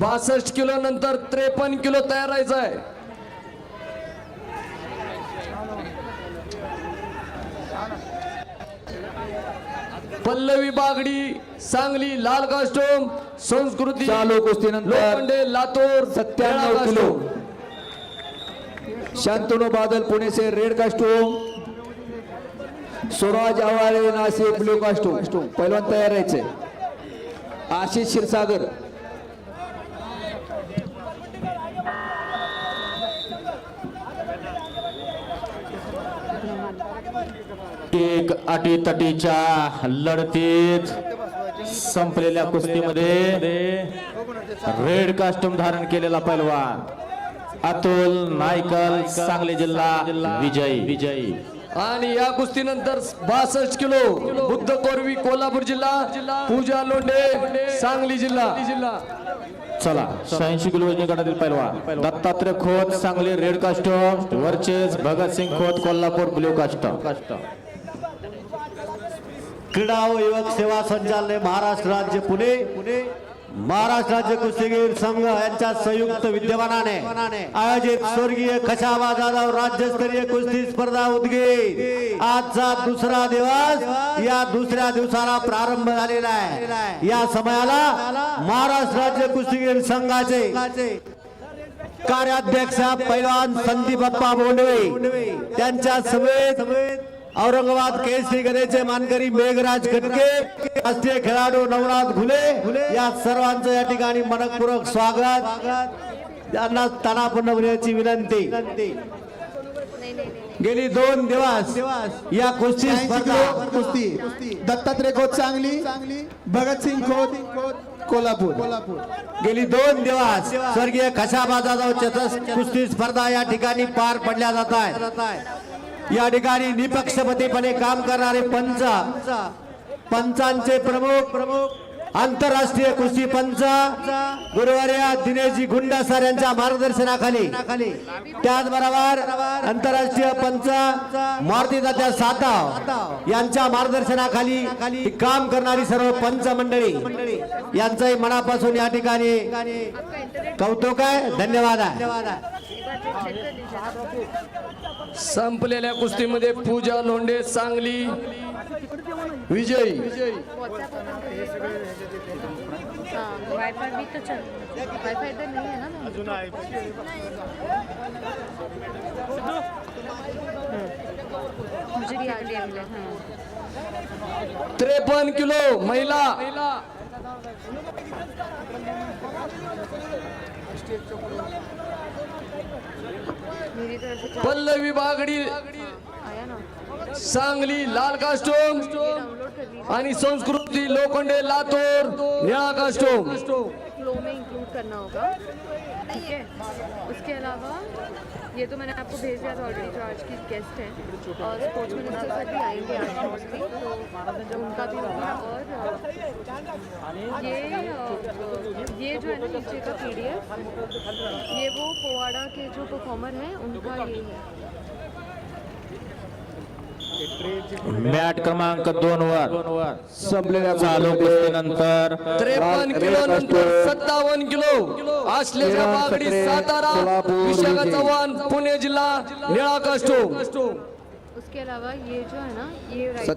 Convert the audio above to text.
बासष्ट किलो नंतर त्रेपन्न किलो तयार राहायचं आहे पल्लवी बागडी सांगली लाल कास्टोम संस्कृती चालू कुस्तीनंतर लोखंडे लातूर सत्त्याण्णव किलो. शांतनु बादल पुणे से red costume. Swaraj Awale Nashik blue costume. पहिलवान तयार राहायचे. आशिष क्षीरसागर। एक अटीतटीच्या लढतीत संपलेल्या कुस्तीमध्ये रेड कास्टम धारण केलेला पैलवान. अतुल नायकल सांगली जिल्हा विजयी. विजयी. आणि या कुस्तीनंतर बासष्ट किलो बुद्ध कोरवी कोल्हापूर जिल्हा पूजा लोंढे सांगली जिल्हा. जिल्हा चला शहाऐंशी किलो वजनी गटातील पैलवान. Dattatray Khot Sangli red costume versus Bhagatsingh Khot Kolhapur blue costume क्रीडा व युवक सेवा संचालने महाराष्ट्र राज्य पुणे पुणे. महाराष्ट्र राज्य कुस्तीगीर संघ यांच्या संयुक्त विद्यमानाने आयोजित स्वर्गीय खशाबा जाधव राज्यस्तरीय कुस्ती स्पर्धा उद्गीर. आजचा दुसरा दिवस या दुसऱ्या दिवसाला प्रारंभ झालेला आहे. या समयाला महाराष्ट्र राज्य कुस्तीगीर संघाचे कार्याध्यक्ष पैलवान संदीप बाप्पा बोंडवे त्यांच्या समेत औरंगाबाद केसरी गदेचे मानकरी मेघराज खटके राष्ट्रीय खेळाडू नवनाथ घुले या सर्वांचं या ठिकाणी मनपूर्वक स्वागत. त्यांना स्थानापन्न होण्याची विनंती. गेली दोन दिवस या कुस्ती कुस्ती. दत्तात्रय खोत सांगली भगतसिंग खोत कोल्हापूर. कोल्हापूर. गेली दोन दिवस स्वर्गीय खशाबा जाधव चतस कुस्ती स्पर्धा या ठिकाणी पार पडल्या जात आहेत. या ठिकाणी निपक्षपतीपणे काम करणारे पंच. पंचांचे प्रमुख प्रमुख आंतरराष्ट्रीय कृषी पंच गुरुवार्या दिनेशजी गुंडा सर यांच्या मार्गदर्शनाखाली. त्याचबरोबर आंतरराष्ट्रीय पंच मारुतीदात्या दादा साताव यांच्या मार्गदर्शनाखाली काम करणारी सर्व पंच मंडळी. यांचंही मनापासून या ठिकाणी कौतुक आहे. धन्यवाद आहे. संपलेल्या कुस्तीमध्ये पूजा लोंढे सांगली विजयी. त्रेपन्न किलो महिला. पल्लवी बागडी सांगली लाल कास्टोम आणि संस्कृती लोखंडे लातूर निळा कास्टोम. करना होगा। ठीक है? उसके अलावा ये तो मैंने आपको भेज दिया था ऑलरेडी जो आज की गेस्ट है। और स्पोर्ट्स मिनिस्टर सर भी आएंगे आज उनका भी होगा और ये ये जो है ना नीचे का पी ये वो पोवाड़ा के जो परफॉर्मर हैं उनका ये है. मॅट क्रमांक दोन वर संपलेल्या चालू कुस्तीनंतर त्रेपन्न किलो नंतर सत्तावन्न किलो असलेल्या बागडी सातारा विशाखा चव्हाण पुणे जिल्हा निळा कास्टोम उसके अलावा ये जो है ना ये राइट